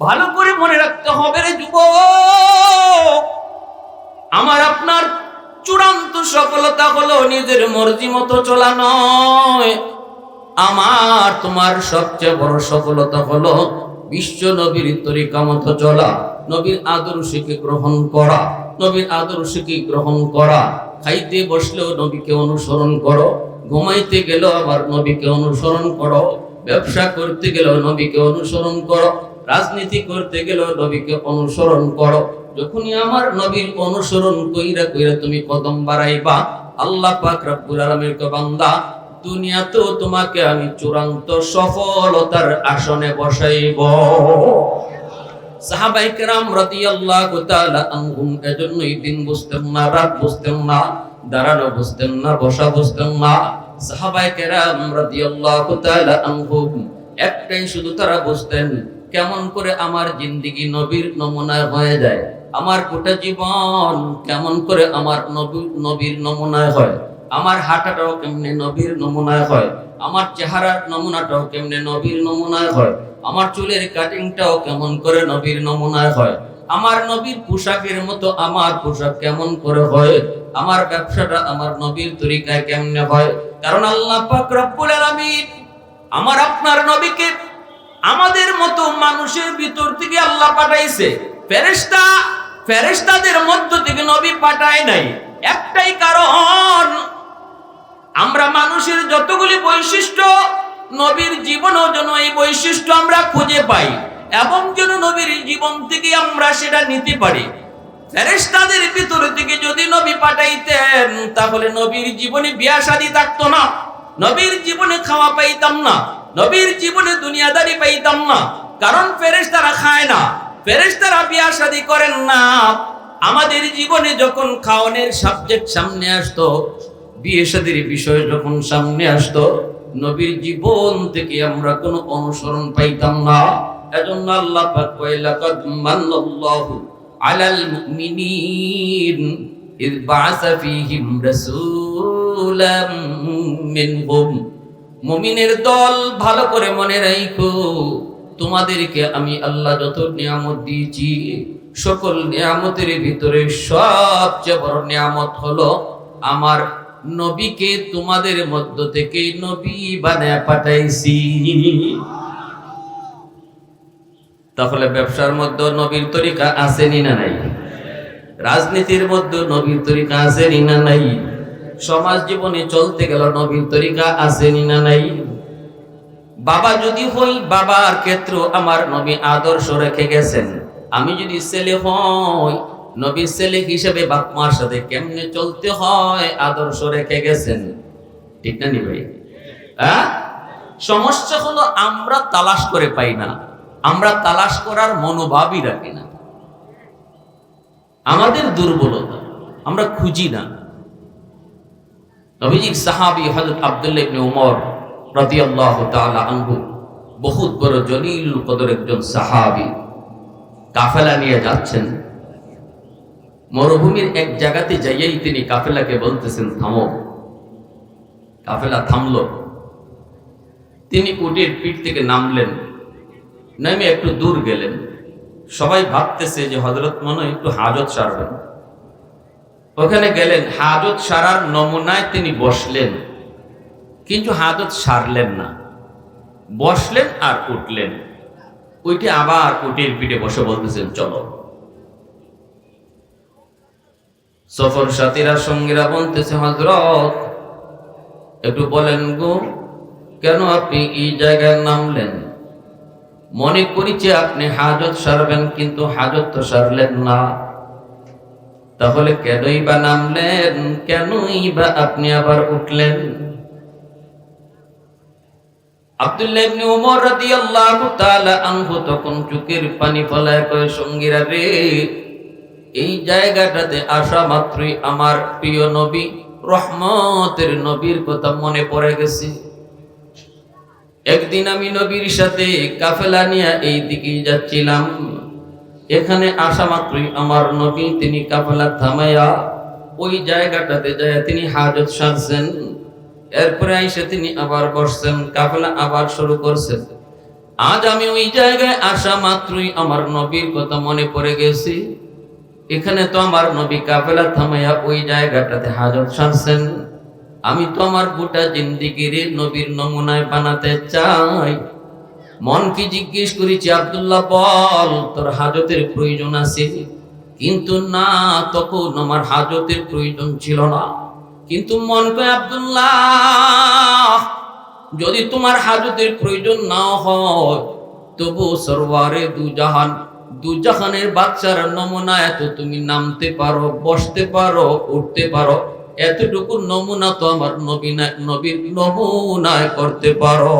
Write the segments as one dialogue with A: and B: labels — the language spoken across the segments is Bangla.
A: ভালো করে মনে রাখতে হবে রে যুব আমার আপনার চূড়ান্ত সফলতা হলো নিজের মর্জি মতো চলা নয়। আমার তোমার সবচেয়ে বড় সফলতা হলো বিশ্ব নবীর তরিকা মতো চলা, নবীর আদর্শকে গ্রহণ করা, নবীর আদর্শকে গ্রহণ করা। খাইতে বসলেও নবীকে অনুসরণ করো, ঘুমাইতে গেলেও আবার নবীকে অনুসরণ করো, ব্যবসা করতে গেলেও নবীকে অনুসরণ করো। রাজনীতি করতে গেলেও নবীকে অনুসরণ করো। যখনই আমার নবীর অনুসরণ কইরা কইরা তুমি কদম বাড়াইবা, আল্লাহ পাক রব্বুল আলামিন কে বান্দা, দুনিয়াতেও তোমাকে আমি চূড়ান্ত সফলতার আসনে বসাইব। সাহাবাই কেরাম রাদিয়াল্লাহু তাআলা আনহুম, এজন্যই দিন বুঝতেন না, রাত বুঝতেন না, দাঁড়ানো বুঝতেন না, বসা বুঝতেন না। সাহাবাই কেরাম রাদিয়াল্লাহু তাআলা আনহুম, একটাই শুধু তারা বুঝতেন কেমন করে আমার জিন্দিগি নবীর নমুনায় হয়ে যায়? আমার গোটা জীবন কেমন করে আমার নবী, নবীর নমুনায় হয়? আমার হাঁটাটাও কেমনে নবীর নমুনায় হয়? আমার চেহারার নমুনাটাও কেমনে নবীর নমুনায় হয়? আমার চুলের কাটিংটাও কেমন করে নবীর নমুনায় হয়? আমার নবীর পোশাকের মতো আমার পোশাক কেমন করে হয়? আমার ব্যবসাটা আমার নবীর তরিকায় কেমনে হয়? কারণ আল্লাহ আমার আপনার নবীকে আমাদের মতো মানুষের ভিতর থেকে আল্লাহ পাঠাইছে। ফেরেশতা, ফেরেশতাদের মধ্য থেকে নবী পাঠায় নাই। একটাই কারণ, আমরা মানুষের যতগুলি বৈশিষ্ট্য, নবীর জীবনও যেন এই বৈশিষ্ট্য আমরা খুঁজে পাই এবং যেন নবীর জীবন থেকে আমরা সেটা নিতে পারি। ফেরেশতাদের ভিতর থেকে যদি নবী পাঠাইতেন, তাহলে নবীর জীবনে বিয়া শাদী থাকতো না। নবীর জীবনে খাওয়া পাইতাম না, নবীর জীবনে দুনিয়াদারি পাইতাম না। কারণ ফেরেশতারা খায় না, ফেরেশতারা বিয়া শাদী করেন না। আমাদের জীবনে যখন খাওয়ানোর সাবজেক্ট সামনে আসতো বিয়ে শাদীর বিষয় যখন সামনে আসতো, নবীর জীবন থেকে আমরা কোনো অনুসরণ পাইতাম না। এজন্য আল্লাহ পাক মান্নাল্লাহু আলাল মুমিনিন ইয ফীহিম রাসূলাম মুমিনের দল ভালো করে মনে রাখো তোমাদেরকে আমি আল্লাহ যত নিয়ামত দিয়েছি, সকল নিয়ামতের ভিতরে সবচেয়ে বড় নিয়ামত হলো আমার নবীকে তোমাদের মধ্য থেকে নবী বানায় পাঠাইছি। তাহলে ব্যবসার মধ্যে নবীর তরিকা আসেনি না নাই? রাজনীতির মধ্যে নবীর তরিকা আসেনি না নাই? সমাজ জীবনে চলতে গেল নবীর তরিকা আসেনি না নাই? বাবা যদি হই, বাবার ক্ষেত্র আমার নবী আদর্শ রেখে গেছেন। আমি যদি ছেলে হই নবীর ছেলে হিসেবে বাপ মার সাথে কেমনে চলতে হয়, আদর্শ রেখে গেছেন? ঠিক না নি ভাই? হ্যাঁ? সমস্যা হলো আমরা তালাশ করে পাই না। আমরা তালাশ করার মনোভাবই রাখি না। আমাদের দুর্বলতা, আমরা খুঁজি না। নবীজির সাহাবি হজরত আব্দুল্লাহ ইবনে উমর রাদিয়াল্লাহু তাআলা আনহু বহুত বড় জলিল কদর একজন সাহাবি। কাফেলা নিয়ে যাচ্ছেন। মরুভূমির এক জায়গাতে যাইয়াই তিনি কাফেলাকে বলতেছেন, থামো। কাফেলা থামলো। তিনি উটের পিঠ থেকে নামলেন, নেমে একটু দূর গেলেন। সবাই ভাবতেছে যে হজরত মনে একটু হাজত সারবেন। ওখানে গেলেন, হাজত সারার নমুনায় তিনি বসলেন। কিন্তু হাজত সারলেন না। বসলেন আর উঠলেন। ওইটি আবার উটের পিঠে বসে বলতেছেন, চলো। সফর সাথীরা সঙ্গীরা বলতেছে হজরত একটু বলেন গো, কেন আপনি এই জায়গায় নামলেন? মনে করি যে আপনি হাজত সারবেন, কিন্তু হাজত তো সারলেন না। তাহলে কেনই বা নামলেন? কেনই বা আপনি আবার উঠলেন? এই জায়গাটাতে মাত্রই আমার প্রিয় নবী নবীর কথা মনে পড়ে গেছে। একদিন আমি নবীর সাথে কাফেলা নিয়ে এই দিকে যাচ্ছিলাম। এখানে আসা মাত্রই আমার নবী তিনি কাফেলা থামাইয়া ওই জায়গাটাতে যায়, তিনি হাজত সারছেন। এরপরে আইসে তিনি আবার বসছেন, কাফেলা আবার শুরু করছেন আজ আমি ওই জায়গায় আসা মাত্রই আমার নবীর কথা মনে পড়ে গেছি। এখানে তো আমার নবী কাফেলা থামাইয়া ওই জায়গাটাতে হাজত সারছেন। আমি তো আমার গোটা জিন্দিগির নবীর নমুনায় বানাতে চাই। মন কি জিজ্ঞেস করেছি, আবদুল্লাহ, বল, তোর হাজতের প্রয়োজন আছে? কিন্তু না, তখন আমার হাজতের প্রয়োজন ছিল না। কিন্তু মন কয়, আব্দুল্লাহ, যদি তোমার হাজতের প্রয়োজন না হয়, তবু সরওয়ারে দুজাহান, দুজাহানের বাচ্চার নমুনা এত তুমি নামতে পারো, বসতে পারো, উঠতে পারো। এতটুকু নমুনা তো আমার নবীনা, নবীর নমুনায় করতে পারো।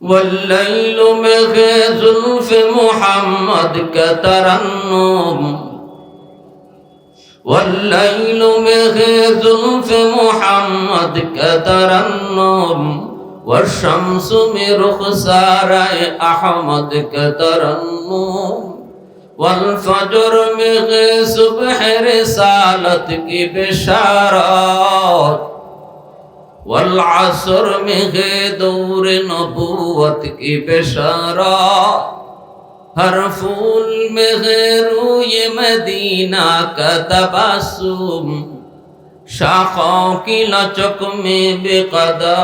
A: والليل مغيظ في محمد كترنم والليل مغيظ في محمد كترنم والشمس مرخسار أحمد كترنم والفجر مغي صبح رسالت کی بشارات والعصر مغي دور نبوت کی بشارات ہر پھول میں روی مدینہ کا تبسم، شاخوں کی لچک میں بے قدا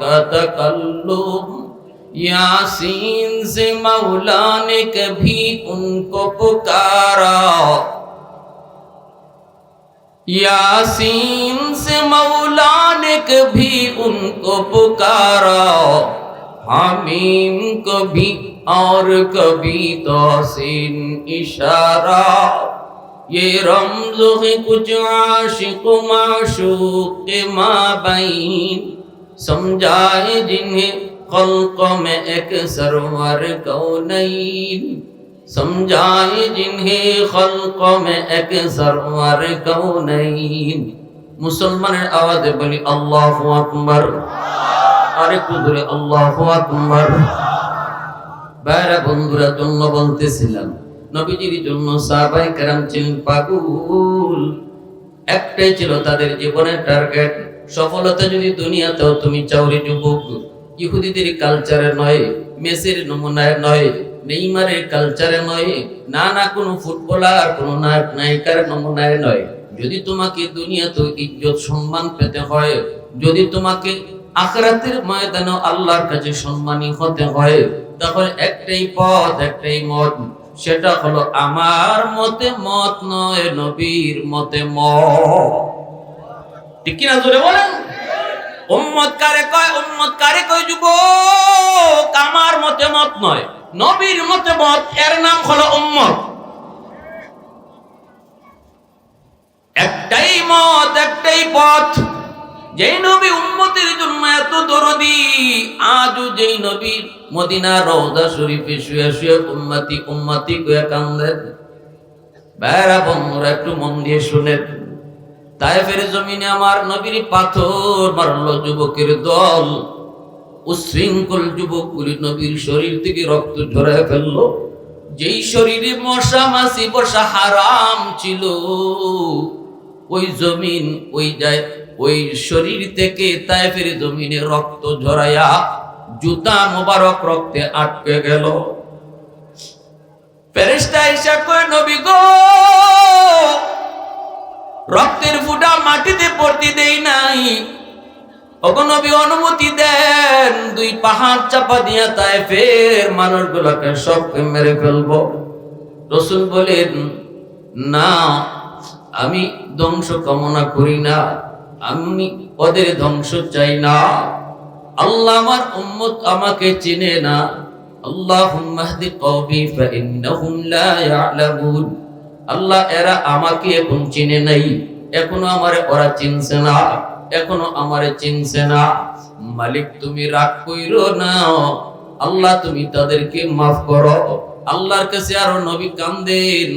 A: کا تکلم۔ یاسین سے مولا نے کبھی ان کو پکارا۔ یاسین سے مولا نے کبھی ان کو پکارا۔ حمیم کو بھی اور کبھی توسین اشارہ۔ یہ رمز ہے کچھ عاشق و معشوق کے مابین سمجھائے جنہیں خلق میں ایک سرور کونین سمجھائے جنہیں خلق میں ایک سرور کونین মুসলমানের আওয়াজে বলি, আল্লাহ আকবর। আরেকটু ধরে, আল্লাহ আকবর। বাইরা বন্ধুরা, জন্য বলতেছিলাম, নবীজির জন্য সাহাবাই কেরাম ছিলেন পাগুল। একটাই ছিল তাদের জীবনের টার্গেট, সফলতা যদি দুনিয়াতেও তুমি চাউরি যুবক, ইহুদিদের কালচারে নয়, মেসির নমুনায় নয়, নেইমারের কালচারে নয়, না না কোনো ফুটবলার, কোনো নায়ক নায়িকার নমুনায় নয়। যদি তোমাকে দুনিয়াতে ইজ্জত সম্মান পেতে হয়, যদি তোমাকে আখরাতের ময়দানে আল্লাহর কাছে সম্মানী হতে হয়, তাহলে একটাই পথ, একটাই মত, সেটা হলো আমার মতে মত নয়, নবীর মতে মত। ঠিক কিনা জোরে বলেন? উম্মত কারে কয়, উম্মত কারে কয় যুবক? আমার মতে মত নয়, নবীর মতে মত, এর নাম হলো উম্মত। একটাই মত, একটাই পথ। যেই নবী উম্মতের জন্য এত দরদি, আজও যেই নবী মদিনা রওজা শরীফে শুয়ে শুয়ে উম্মতি উম্মতি কয়ে কান্দেন বেড়া বন্ধুরা, একটু মন দিয়ে শুনেন। তাইফের জমিনে আমার নবীর পাথর মারল যুবকের দল। উশৃঙ্খল যুবকগুলি নবীর শরীর থেকে রক্ত ঝরায় ফেলল। যেই শরীরে মশা মাসি বসা হারাম ছিল। ওই জমিন, ওই যায়, ওই শরীর থেকে তাইফের জমিনে রক্ত ঝরাইয়া জুতা মোবারক রক্তে আটকে গেল। রক্তের ফুটা মাটিতে পড়তে দেই নাই। নবী, অনুমতি দেন, দুই পাহাড় চাপা দিয়া তাই ফের মানুষগুলোকে সবকে মেরে ফেলব। রসুল বলেন, না আমি ধ্বংস কামনা করি না, আমি ওদের ধ্বংস চাই না। আল্লাহ আমার উম্মত আমাকে চিনে না। আল্লাহ এরা আমাকে এখন চিনে নাই। এখনও আমারে, ওরা চিনছে না। এখনও আমারে চিনছে না। মালিক তুমি রাগ কইরো না। আল্লাহ তুমি তাদেরকে মাফ করো। আল্লাহর কাছে আরও নবী কান্দেন।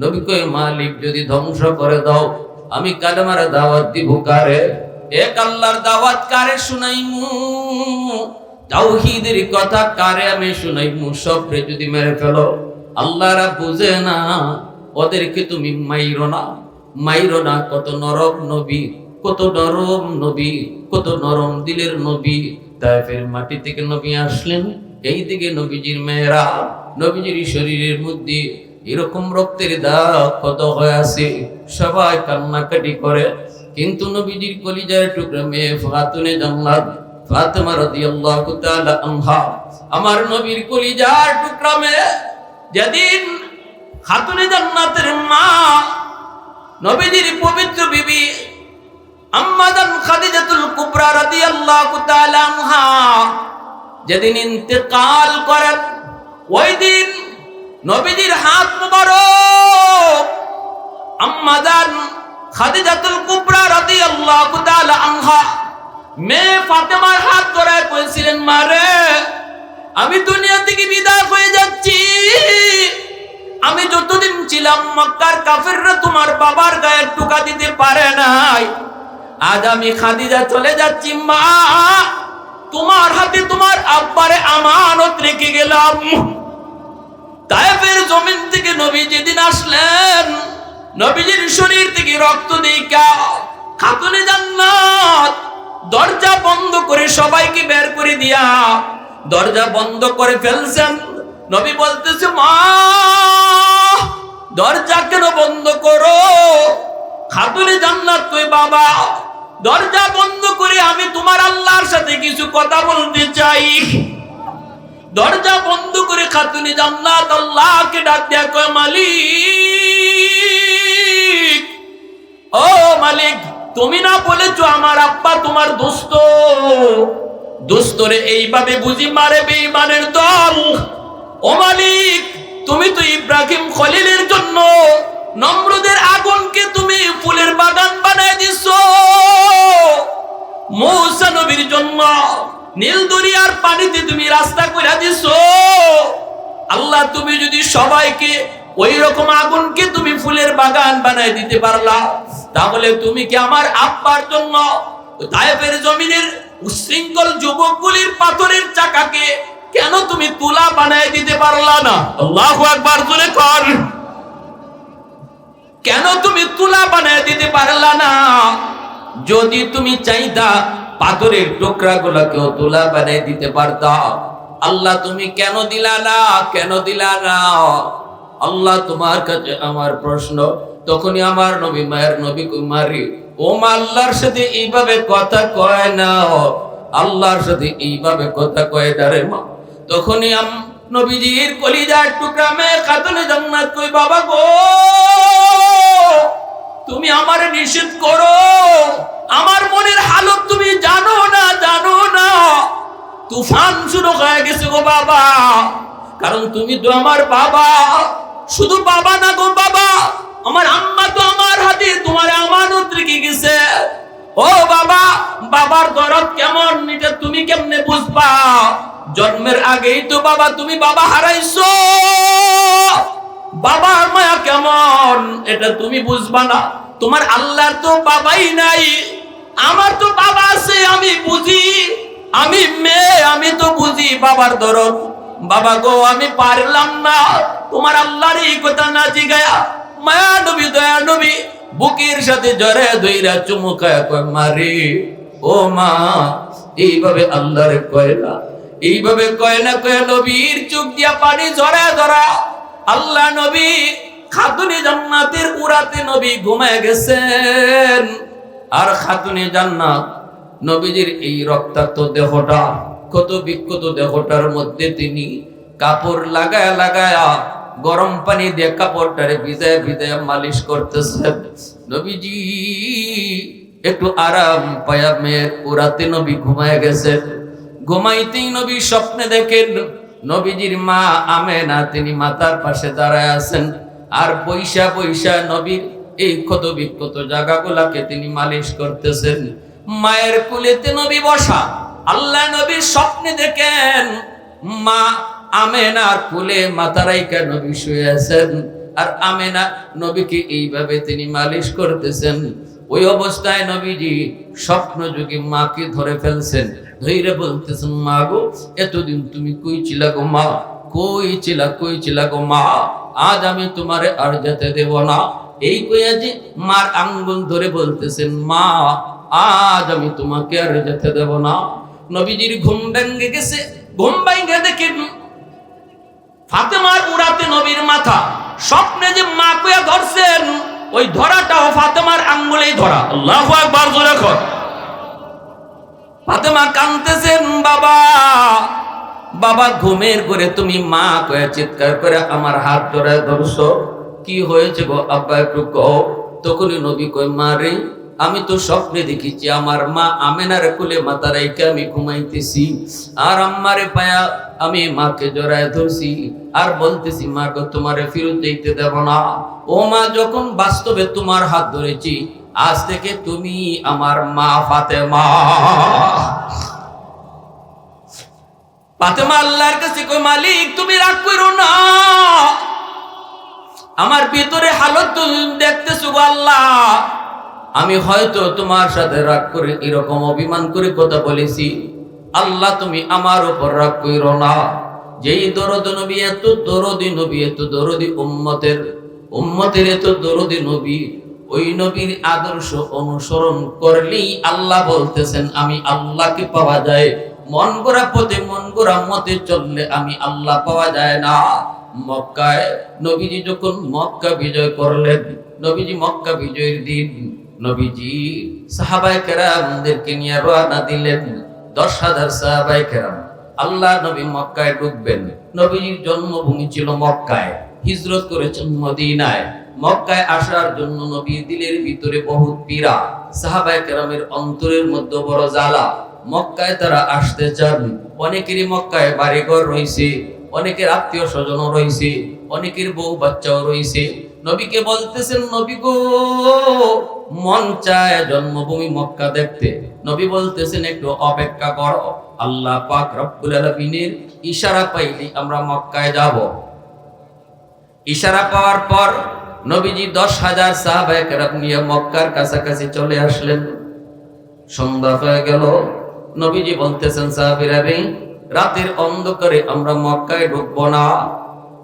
A: নবী কয় মালিক যদি ধ্বংস করে দাও, আমি কালেমার দাওয়াত দিব কারে? এক আল্লাহর দাওয়াত কারে শুনাইমু? তাওহীদের কথা কারে আমি শুনাইমু? সবরে যদি মেরে ফেলো, আল্লাহরা বুঝে না, ওদেরকে তুমি মাইরো না। মাইরো না, কত নরম নবী, কত নরম নবী, কত নরম দিলের নবী। তাইফের মাটি থেকে নবী আসলেন এই দিকে নবীজির মেয়েরা, নবীজির শরীরের মধ্যে এরকম রক্তের দাগ কত হয়ে আছে, সবাই কান্নাকাটি করে। কিন্তু নবীজির কলিজার টুকরা মেয়ে ফাতুনে জান্নাত, ফাতেমা রাদিয়াল্লাহু তাআলা আনহা, আমার নবীর কলিজার টুকরা মেয়ে যেদিন খাতুনে জান্নাতের মা, নবীজির পবিত্র বিবি আম্মাদান খাদিজাতুল কুবরা রাদিয়াল্লাহু তাআলা আনহা যেদিন ইন্তেকাল করেন, ওই দিন নবীজির হাত মুবারক। আম্মাদান খাদিজাতুল কুবরা রাদিয়াল্লাহু তাআলা আনহা। মেয়ে ফাতেমার হাত ধরে কইছিলেন মারে আমি দুনিয়া থেকে বিদায় হয়ে যাচ্ছি। আমি যতদিন ছিলাম মক্কার কাফেররা তোমার বাবার গায়ে টুকা দিতে পারে নাই। আজ আমি খাদিজা চলে যাচ্ছি, মা। তোমার হাতে তোমার আব্বারে আমানত রেখে গেলাম। তায়েফের জমিন থেকে নবী যেদিন আসলেন, নবীজির শরীর থেকে রক্ত দিকা খাতুনে জান্নাত, দরজা বন্ধ করে সবাইকে বের করে দিয়া, দরজা বন্ধ করে ফেলছেন। নবী বলতেছে, মা, দরজা কেন বন্ধ করো? খাতুনে জান্নাত তুই বাবা? দরজা বন্ধ করে আমি তোমার আল্লাহর সাথে কিছু কথা বলতে চাই। দরজা বন্ধ করে খাতুনে জান্নাত আল্লাহকে ডাক দেয়া কয়, মালিক। ও মালিক, তুমি না বলেছ আমার আব্বা তোমার দোস্ত? দোস্তরে এইভাবে বুঝি মারে বেঈমানের দল। ও মালিক, তুমি তো ইব্রাহিম খলিলের জন্য নম্রদের আগুনকে তুমি ফুলের বাগান বানায় দিছো। মৌসা নবীর জন্য নীল দরিয়ার পানিতে তুমি রাস্তা করে দিছো। আল্লাহ, তুমি যদি সবাইকে ওই রকম আগুনকে তুমি ফুলের বাগান বানায় দিতে পারলা, তাহলে তুমি কি আমার আব্বার জন্য তায়েফের জমিনের উশৃঙ্খল যুবকগুলির পাথরের চাকাকে কেন তুমি তুলা বানায় দিতে পারলা না? আল্লাহু আকবার, জোরে কর। কেন তুমি তুলা বানায় দিতে পারলা না? যদি তুমি চাইতা পাথরের টুকরা গুলাকেও তুলা বানায় দিতে পারতা। আল্লাহ, তুমি কেন দিলা না? কেন দিলা না? আল্লাহ, তোমার কাছে আমার প্রশ্ন। তখনই আমার নবী মায়ের নবী কুমারী, ও মা, আল্লাহর সাথে এইভাবে কথা কয় না? আল্লাহর সাথে এইভাবে কথা কয় রে মা। তখনই নবীজির কলিজার টুকরা মেয়ে খাতুনে জান্নাত কই? বাবা গো তুফান শুরু হয়ে গেছে গো বাবা। কারণ তুমি তো আমার বাবা। শুধু বাবা না গো বাবা, আমার আম্মা তো আমার হাতে, তোমার আমানত রেখে গেছে। ও বাবা, বাবার দরদ কেমন, এটা তুমি কেমনে বুঝবা? জন্মের আগেই তো বাবা, তুমি বাবা হারাইছো। বাবার মায়া কেমন, এটা তুমি বুঝবা না। তোমার আল্লাহর তো বাবাই নাই। আমার তো বাবা আছে, আমি বুঝি। আমি মেয়ে, আমি তো বুঝি বাবার দরদ। বাবা গো, আমি পারলাম না। তোমার আল্লাহর এই কথা না জিগায়া মায়া নবী, দয়া নবী, বুকের সাথে জরে ধইরা চুমুকায় কয় মারে ও মা, এইভাবে আল্লাহর কয় না। এইভাবে কয় না, কয়, নবীর চোখ দিয়া পানি ঝরা ধরা আল্লাহ নবী খাতুনে জান্নাতের উড়াতে নবী ঘুমায় গেছেন। আর খাতুনে জান্নাত নবীজির এই রক্তাক্ত দেহটা ক্ষত বিক্ষত দেহটার মধ্যে তিনি কাপড় লাগায়া লাগায়া গরম পানি দিয়ে কাপড়টারে ভিজায় ভিজায় মালিশ করতেছেন। নবীজি, একটু আরাম পায়া মেয়ের উড়াতে নবী ঘুমায় গেছেন। ঘুমাইতেই নবী স্বপ্নে দেখেন, নবীজির মা আমেনা, তিনি মাতার পাশে দাঁড়ায় আছেন। আর পয়সা পয়সা নবীর এই ক্ষত বিক্ষত জায়গাগুলাকে তিনি মালিশ করতেছেন। মায়ের কুলেতে নবী বসা। আল্লাহ নবীর স্বপ্নে দেখেন, মা আমেনার কুলে মাতারাইকা নবী শুয়ে আছেন। আর আমেনা নবীকে এইভাবে তিনি মালিশ করতেছেন। ওই অবস্থায় নবীজি স্বপ্ন যুগে মাকে ধরে ফেলছেন। ধৈর্য বলতেছেন, মা গো, এতদিন তুমি কই ছিলা গো মা? কই ছিলা কই ছিলা গো মা? আজ আমি তোমারে আর যেতে দেব না। এই কইয়া যে মার আঙ্গুল ধরে বলতেছেন, মা আজ আমি তোমাকে আর যেতে দেব না। নবীজির ঘুম ভেঙে গেছে। ঘুম ভেঙে দেখে ফাতেমার উড়াতে নবীর মাথা। স্বপ্নে যে মা কুয়া ধরছেন, ওই ধরাটাও ফাতেমার আঙ্গুলেই ধরা। আল্লাহ একবার জোরে কর। ফাতেমা কানতেছেন বাবা বাবা, ঘুমের করে তুমি মা কয়ে চিৎকার করে আমার হাত ধরে ধরছো। কি হয়েছে গো, আব্বা, একটু কও। তখনই নবী কয়, মা রে আমি তো স্বপ্নে দেখেছি, আমার মা আমেনার কুলে মাথা রাইকে আমি ঘুমাইতেছি। আর আম্মারে পায়া আমি মাকে জড়ায় ধরছি, আর বলতেছি, মা গো, তোমারে ফিরত দিতে দেব না। ও মা, যখন বাস্তবে তোমার হাত ধরেছি, আজ থেকে তুমি আমার মা ফাতেমা। ফাতেমা আল্লাহর কাছে কই মালিক, তুমি রাগ করো না। আমার ভিতরে হালত দেখতেছো আল্লাহ। আমি হয়তো তোমার সাথে রাগ করে, এরকম অভিমান করে কথা বলেছি। আল্লাহ, তুমি আমার উপর রাগ করো না। যেই দরদ নবী, এত দরদি নবী, এত দরদি উম্মতের। উম্মতের এত দরদি নবী, ওই নবীর আদর্শ অনুসরণ করলেই আল্লাহ বলতেছেন, আমি আল্লাহকে পাওয়া যায়। মন গড়া পথে, মন গড়া মতে চললে আমি আল্লাহ পাওয়া যায় না। মক্কায় নবীজি যখন মক্কা বিজয় করলেন, নবীজি মক্কা বিজয়ের দিন নবীজি সাহাবাই কেরামদেরকে নিয়ে রওনা দিলেন। দশ হাজার সাহাবাই কেরাম। আল্লাহ নবী মক্কায় ঢুকবেন। নবীজির জন্মভূমি ছিল মক্কায়। হিজরত করেছেন মদিনায়। মক্কায় আসার জন্য নবীর দিলের ভিতরে বহুত পীড়া। সাহাবাই কেরামের অন্তরের মধ্যে বড় জ্বালা। মক্কায় তারা আসতে চান। অনেকেরই মক্কায় বাড়িঘর রয়েছে। অনেকের আত্মীয় স্বজনও রয়েছে। অনেকের বউ বাচ্চাও রয়েছে। নবীকে বলতেছেন, নবী গো মন চায় জন্মভূমি মক্কা দেখতে। নবী বলতেছেন, একটু অপেক্ষা করো। আল্লাহ পাক রব্বুল আলামিনের ইশারা পাইলি আমরা মক্কায় যাব। ইশারা পাওয়ার পর নবীজি দশ হাজার সাহাবাহাম নিয়ে মক্কার কাছাকাছি চলে আসলেন। সন্ধ্যা হয়ে গেল। নবীজি বলতেছেন, সাহাবিরা রে রাতের অন্ধকারে আমরা মক্কায় ঢুকবো না।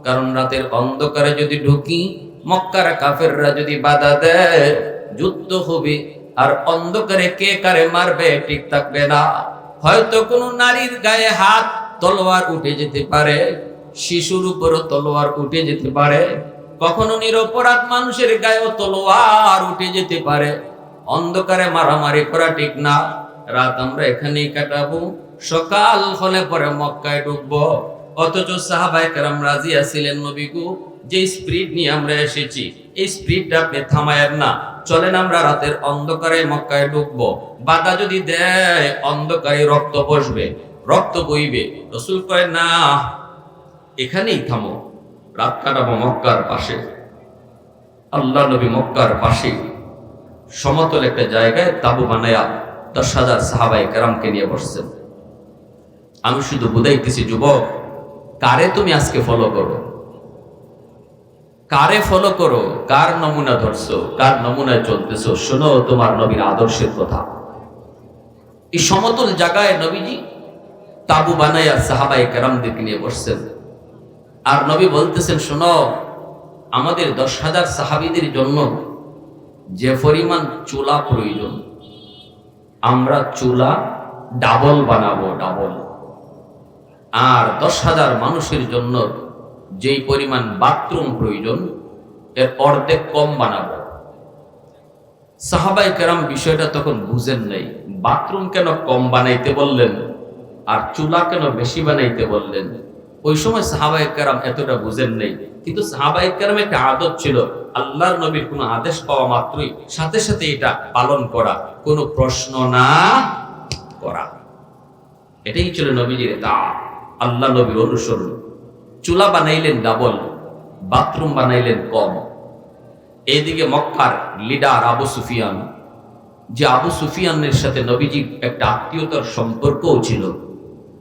A: কারণ রাতের অন্ধকারে যদি ঢুকি, মক্কার কাফেররা যদি বাধা দেয় যুদ্ধ হবে। আর অন্ধকারে কে কারে মারবে ঠিক থাকবে না। হয়তো কোনো নারীর গায়ে হাত তলোয়ার উঠে যেতে পারে, শিশুর উপরও তলোয়ার উঠে যেতে পারে। কখনো নিরপরাধ মানুষের গায়েও তলোয়ার উঠে যেতে পারে। অন্ধকারে মারামারি করা ঠিক না। রাত আমরা এখানেই কাটাবো। সকাল হলে পরে মক্কায় ঢুকবো। অথচ সাহাবাই কারাম রাজি আছিলেন নবীগু। যে স্পিরিট নিয়ে আমরা এসেছি, এই স্পিরিটটা আপনি থামায়েন না। চলেন আমরা রাতের অন্ধকারে মক্কায় ঢুকবো। বাধা যদি দেয়, অন্ধকারে রক্ত বসবে, রক্ত বইবে। রসুল কয়, না, এখানেই থামো। রাত কাটাবো মক্কার পাশে। আল্লাহ নবী মক্কার পাশে। সমতল একটা জায়গায় তাবু বানায়া দশ হাজার সাহাবাই কেরামকে নিয়ে বসছেন। আমি শুধু বুঝাইতেছি, যুবক, কারে তুমি আজকে ফলো করো কারে ফলো করো? কার নমুনা ধরছো? কার নমুনায় চলতেছো? শোনো তোমার নবীর আদর্শের কথা। এই সমতল জায়গায় নবীজি তাবু বানাইয়া সাহাবাই কেরামদেরকে নিয়ে বসছেন। আর নবী বলতেছেন, শোনো, আমাদের দশ হাজার সাহাবিদের জন্য যে পরিমাণ চুলা প্রয়োজন, আমরা চুলা ডাবল বানাবো, ডাবল। আর দশ হাজার মানুষের জন্য যেই পরিমাণ বাথরুম প্রয়োজন, এর অর্ধেক কম বানাবো। সাহাবাই কেরাম বিষয়টা তখন বুঝেন নাই। বাথরুম কেন কম বানাইতে বললেন আর চুলা কেন বেশি বানাইতে বললেন? ওই সময় সাহাবাই কেরাম এতটা বুঝেন নেই। কিন্তু সাহাবাই কেরাম একটা আদত ছিল, আল্লাহর নবীর কোনো আদেশ পাওয়া মাত্রই সাথে সাথে এটা পালন করা। কোনো প্রশ্ন না করা। এটাই ছিল নবীজির তা আল্লাহ নবীর অনুসরণ। চুলা বানাইলেন ডাবল বাথরুম বানাইলেন কম। এইদিকে মক্কার লিডার আবু সুফিয়ান, যে আবু সুফিয়ানের সাথে নবীজির একটা আত্মীয়তার সম্পর্কও ছিল।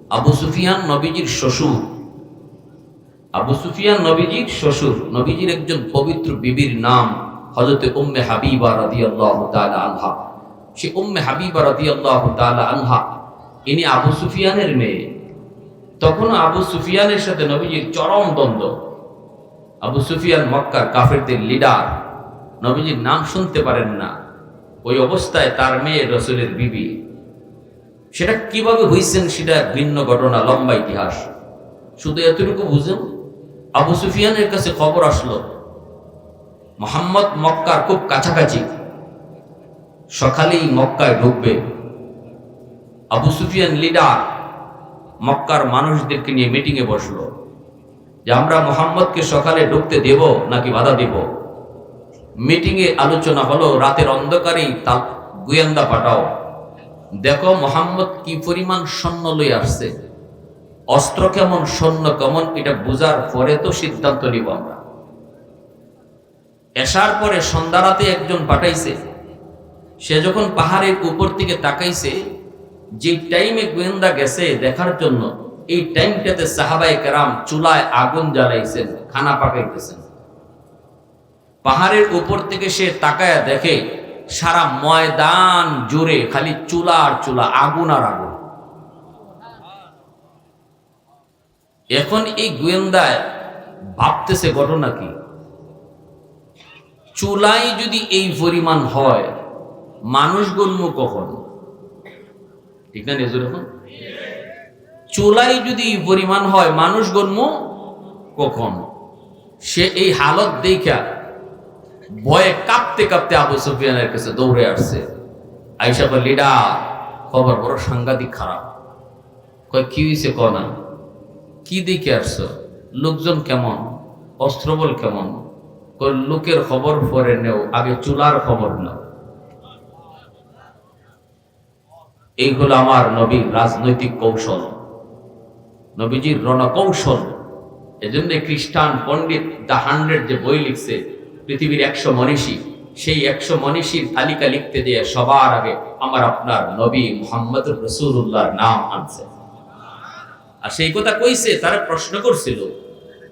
A: আবু সুফিয়ান নবীজির শ্বশুর। আবু সুফিয়ান নবীজির শ্বশুর, নবীজির একজন পবিত্র বিবির নাম হজরত উম্মে হাবিবা রাদিয়াল্লাহু তাআলা আনহা। সে উম্মে হাবিবা রাদিয়াল্লাহু তাআলা আনহা, ইনি আবু সুফিয়ানের মেয়ে। তখন আবু সুফিয়ানের সাথে নবীজির চরম দ্বন্দ্ব। আবু সুফিয়ান মক্কার কাফেরদের লিডার। নবীজির নাম শুনতে পারেন না। ওই অবস্থায় তার মেয়ে রসুলের বিবি। সেটা কীভাবে হয়েছেন সেটা ভিন্ন ঘটনা, লম্বা ইতিহাস। শুধু এতটুকু বুঝেন, আবু সুফিয়ানের কাছে খবর আসলো। মোহাম্মদ মক্কার খুব কাছাকাছি। সকালেই মক্কায় ঢুকবে। আবু সুফিয়ান লিডার মক্কার মানুষদেরকে নিয়ে মিটিংয়ে বসল। যে আমরা মোহাম্মদকে সকালে ঢুকতে দেব নাকি বাধা দেব? মিটিংয়ে আলোচনা হলো, রাতের অন্ধকারেই তা গোয়েন্দা পাঠাও। দেখো মোহাম্মদ কি পরিমাণ সৈন্য লই আসছে। অস্ত্র কেমন, সৈন্য কেমন, এটা বোঝার পরে তো সিদ্ধান্ত নিব আমরা। এসার পরে সন্ধ্যা রাতে একজন পাঠাইছে। সে যখন পাহাড়ের উপর থেকে তাকাইছে যে টাইমে গোয়েন্দা গেছে দেখার জন্য, এই টাইমটাতে সাহাবাই কেরাম চুলায় আগুন জ্বালাইছেন, খানা পাকাইতেছেন। পাহাড়ের উপর থেকে সে তাকায়া দেখে, সারা ময়দান জুড়ে খালি চুলা আর চুলা, আগুন আর আগুন। এখন এই গোয়েন্দায় ভাবতেছে ঘটনা কি? চুলাই যদি এই পরিমাণ হয়, মানুষ গণ্য কখন? ঠিক না নিজের এখন চুলাই যদি পরিমাণ হয়, মানুষ গণ্য কখন? সে এই হালত দেখা ভয়ে কাঁপতে কাঁপতে আবু সুফিয়ানের কাছে দৌড়ে আসছে। আইসা লিডা, খবর বড় সাংঘাতিক খারাপ। কয়, কি হয়েছে কনা কি দেখে আসছো? লোকজন কেমন? অস্ত্রবল কেমন? লোকের খবর পরে নেও, আগে চুলার খবর নাও। এই হলো আমার নবীর রাজনৈতিক কৌশল। নবীজির রণকৌশল। এজন্য খ্রিস্টান পণ্ডিত দ্য হান্ড্রেড যে বই লিখছে, পৃথিবীর একশো মনীষী, সেই একশো মনীষীর তালিকা লিখতে দিয়ে সবার আগে আমার আপনার নবী মোহাম্মদ রসুল্লাহর নাম আনছে। আর সেই কথা কইছে, তারা প্রশ্ন করছিল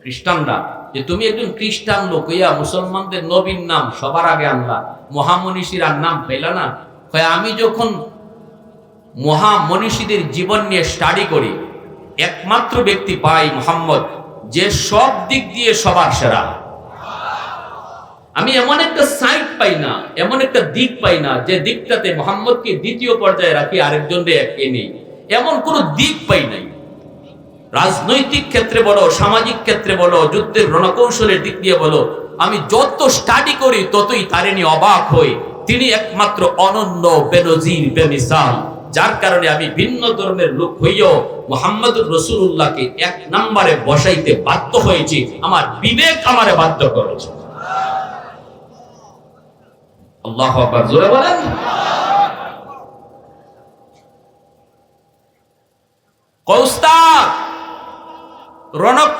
A: খ্রিস্টানরা যে তুমি একজন খ্রিস্টান লোক হইয়া মুসলমানদের নবীর নাম সবার আগে আনলা, মহামনীষীর আর নাম পেলা না? আমি যখন মহামনীষীদের জীবন নিয়ে স্টাডি করি, একমাত্র ব্যক্তি পাই মোহাম্মদ, যে সব দিক দিয়ে সবার সেরা। আমি এমন একটা সাইড পাই না, এমন একটা দিক পাই না, যে দিকটাতে মোহাম্মদকে দ্বিতীয় পর্যায়ে রাখি, আরেকজনরে একে নেই। এমন কোন দিক পাই নাই। রাজনৈতিক ক্ষেত্রে বলো, সামাজিক ক্ষেত্রে বলো, যুদ্ধের রণকৌশলের দিক দিয়ে বলো, আমি যত স্টাডি করি, ততই তারে নিয়ে অবাক হই। তিনি একমাত্র অনন্য বেনজির বেমিসাল। যার কারণে আমি ভিন্ন ধর্মের লোক হইয়াও মোহাম্মদ রসুল্লাহকে এক নম্বরে বসাইতে বাধ্য হয়েছি। আমার বিবেক আমারে বাধ্য করেছে। আল্লাহ জোরে বলেন। রণক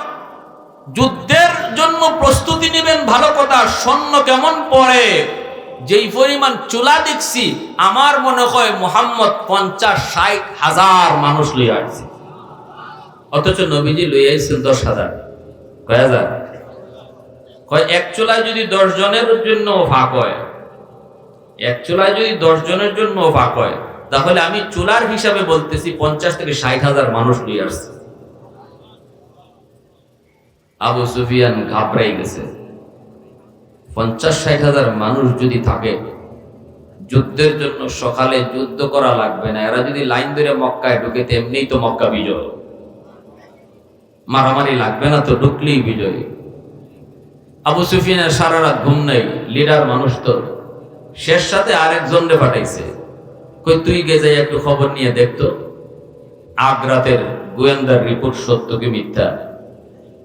A: যুদ্ধের জন্য প্রস্তুতি নেবেন, ভালো কথা, সৈন্য কেমন পড়ে? যেই পরিমাণ চুলা দেখছি, আমার মনে হয় মোহাম্মদ পঞ্চাশ ষাট হাজার মানুষ লইয়া আসছে। অথচ নবীজি লইয়া আসছেন দশ হাজার। কয় হাজার? কয়, এক চুলায় যদি দশ জনের জন্য ভাগ হয়, এক চুলায় যদি দশ জনের জন্য ভাগ হয়, তাহলে আমি চুলার হিসাবে বলতেছি পঞ্চাশ থেকে ষাট হাজার মানুষ লইয়া আসছে। আবু সুফিয়ান ঘাবড়াই গেছে। পঞ্চাশ ষাট হাজার মানুষ যদি থাকে, যুদ্ধের জন্য সকালে যুদ্ধ করা লাগবে না। এরা যদি লাইন ধরে মক্কায় ঢুকে তেমনিই তো মক্কা বিজয়। মারামারি লাগবে না তো, ঢুকলেই বিজয়। আবু সুফিয়ানের সারা রাত ঘুম নেই, লিডার মানুষ তো। শেষ সাথে আরেকজন রে পাঠাইছে। কই, তুই গে যাই, একটু খবর নিয়ে দেখতো আগ্রাতের গোয়েন্দার রিপোর্ট সত্য কি মিথ্যা?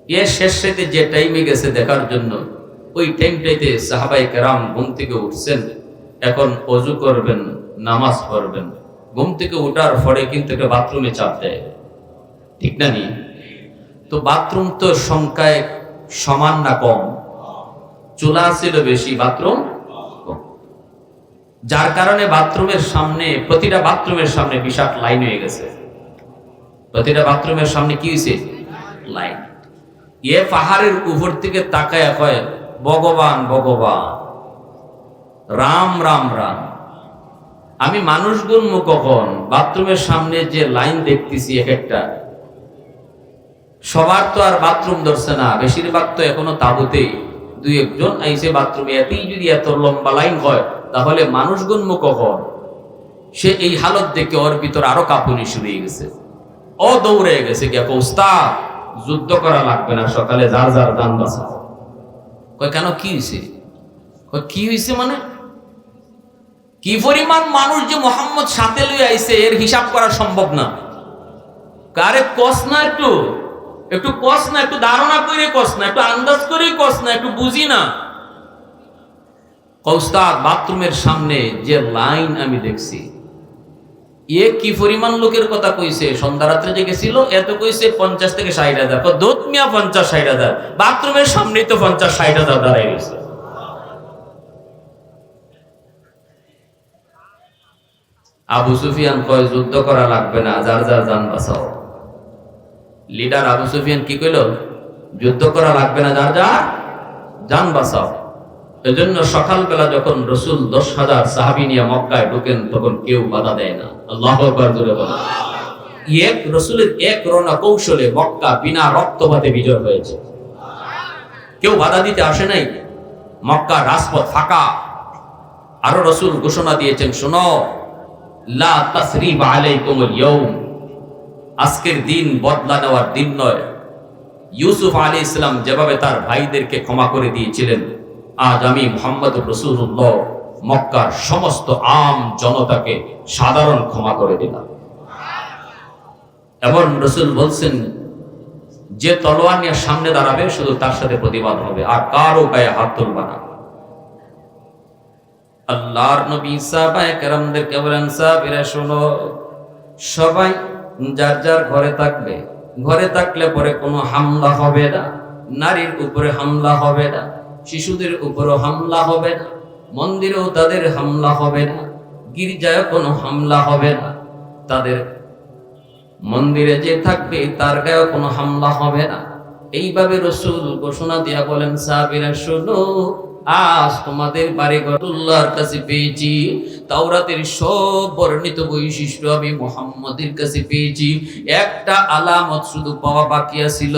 A: এ শেষ সাথে যে টাইমে গেছে দেখার জন্য ওই টাইমটাইতে সাহাবাই কেরাম ঘুম থেকে উঠছেন, এখন অজু করবেন, নামাজ পড়বেন। ঘুম থেকে উঠার পরে কিন্তু একটা বাথরুমে চাপ দেয়। ঠিক না নি? তো বাথরুম তো সংখ্যায় সমান না কম। চুলা ছিল বেশি, বাথরুম যার কারণে বাথরুমের সামনে, প্রতিটা বাথরুমের সামনে বিশাল লাইন হয়ে গেছে। প্রতিটা বাথরুমের সামনে কি হয়েছে লাইন। এ পাহাড়ের উপর থেকে তাকায় কয় ভগবান ভগবান। রাম রাম রাম। আমি মানুষ গুনব কখন? বাথরুমের সামনে যে লাইন দেখতেছি এক একটা। সবার তো আর বাথরুম ধরছে না, বেশিরভাগ তো এখনও তাবুতেই। দুই একজন আইসে বাথরুমে, এতেই যদি এত লম্বা লাইন হয়, তাহলে মানুষ গণ্য কখন? সে এই হালত দেখে ওর ভিতর আরও কাঁপুনি শুরু হয়ে গেছে। ও দৌড়ে গেছে কে উস্তাদ, যুদ্ধ করা লাগবে না, সকালে যার যার দান বাঁচাও। কয়, কেন কি হয়েছে কয়, কি হয়েছে মানে? কি পরিমাণ মানুষ যে মোহাম্মদ সাথে লই আইছে, এর হিসাব করা সম্ভব না। কারে কস না একটু। একটু কস না, একটু ধারণা করে কস না, একটু আন্দাজ করে কস না, একটু বুঝি না। কৌস্তাদ বাথরুমের সামনে যে লাইন আমি দেখছি এ কি পরিমাণ লোকের কথা কইছে? সন্ধ্যা রাত্রে যে গেছিল এত কইছে পঞ্চাশ থেকে ষাট হাজার। পঞ্চাশ, ষাট হাজার। বাথরুমের সামনেই তো পঞ্চাশ, ষাট হাজার দাঁড়াই গেছে আবু সুফিয়ান কয়, যুদ্ধ করা লাগবে না, যার যার যান বাঁচাও। লিডার আবু সুফিয়ান কি কইল? যুদ্ধ করা লাগবে না, যার যার যান বাঁচাও। এজন্য সকালবেলা যখন রসুল দশ হাজার সাহাবি নিয়ে মক্কায় ঢুকেন, তখন কেউ বাধা দেয় না। আল্লাহ জোরে বলেন। এক রসুলের এক রণা কৌশলে মক্কা বিনা রক্তপাতে বিজয় হয়েছে। কেউ বাধা দিতে আসে নাই? মক্কা রাজপথ ফাঁকা। আরও রসুল ঘোষণা দিয়েছেন, শোনো, লা তাসরিব আলাইকুমুল ইয়াউম। আজকের দিন বদলা নেওয়ার দিন নয়। ইউসুফ আলী ইসলাম যেভাবে তার ভাইদেরকে ক্ষমা করে দিয়েছিলেন আজ আমি মোহাম্মদ রসুল্লাহ মক্কার সমস্ত আম জনতাকে সাধারণ ক্ষমা করে দিলাম। এমন রসুল বলছেন, যে তলোয়ার নিয়ে সামনে দাঁড়াবে, শুধু তার সাথে প্রতিবাদ হবে, আর কারও গায়ে হাত তুলবা না। আল্লাহর নবী সাহাবায়ে কেরামদেরকে বলেন, সাহাবীরা, শোনো, সবাই যার যার ঘরে থাকবে, ঘরে থাকলে পরে কোনো হামলা হবে না, নারীর উপরে হামলা হবে না। শিশুদের উপরও হামলা হবে না, মন্দিরেও তাদের হামলা হবে না গির্জায় কোনো হামলা হবে না। তাদের মন্দিরে যে থাকবে তার গায়েও কোনো হামলা হবে না। এইভাবে রসুল ঘোষণা দিয়া বলেন, সাহাবিরা, শোনো আজ তোমাদের বাড়ি ঘরুল্লাহর কাছে পেয়েছি, তাওরাতের সব বর্ণিত বৈশিষ্ট্য আমি মোহাম্মদের কাছে পেয়েছি। একটা আলামত শুধু পাওয়া বাকি ছিল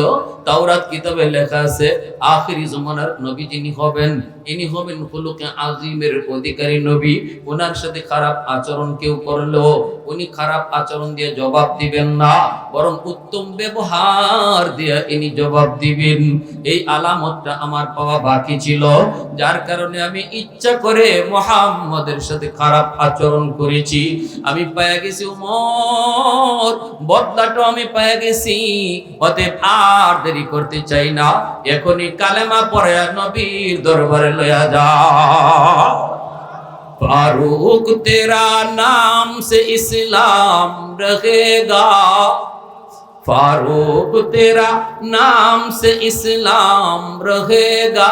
A: তাওরাত কিতাবে লেখা আছে, আখিরি জমানার নবী যিনি হবেন, ইনি হবেন হুলুকে আজিমের অধিকারী নবী। ওনার সাথে খারাপ আচরণ কেউ করলেও উনি খারাপ আচরণ দিয়ে জবাব দিবেন না, বরং উত্তম ব্যবহার দিয়ে ইনি জবাব দিবেন। এই আলামতটা আমার পাওয়া বাকি ছিল। যার কারণে আমি ইচ্ছা করে মোহাম্মদের সাথে খারাপ আচরণ করেছি আমি পায়া গেছি উমর বদলাটা আমি পায়া গেছি অতএব আর দেরি করতে চাই না এখনই কালেমা পড়ে নবীর দরবারে লয়া যা फारूक तेरा नाम से इस्लाम रहेगा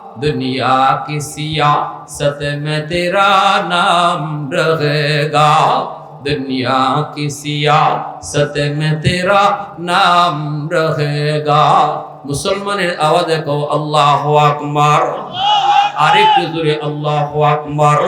A: دنیا کی سیاست میں تیرا نام رہے گا۔ دنیا کی سیاست میں تیرا نام رہے گا۔ مسلمان آواز کو اللہ আকবার আরেকটু জোরে আল্লাহ আকবার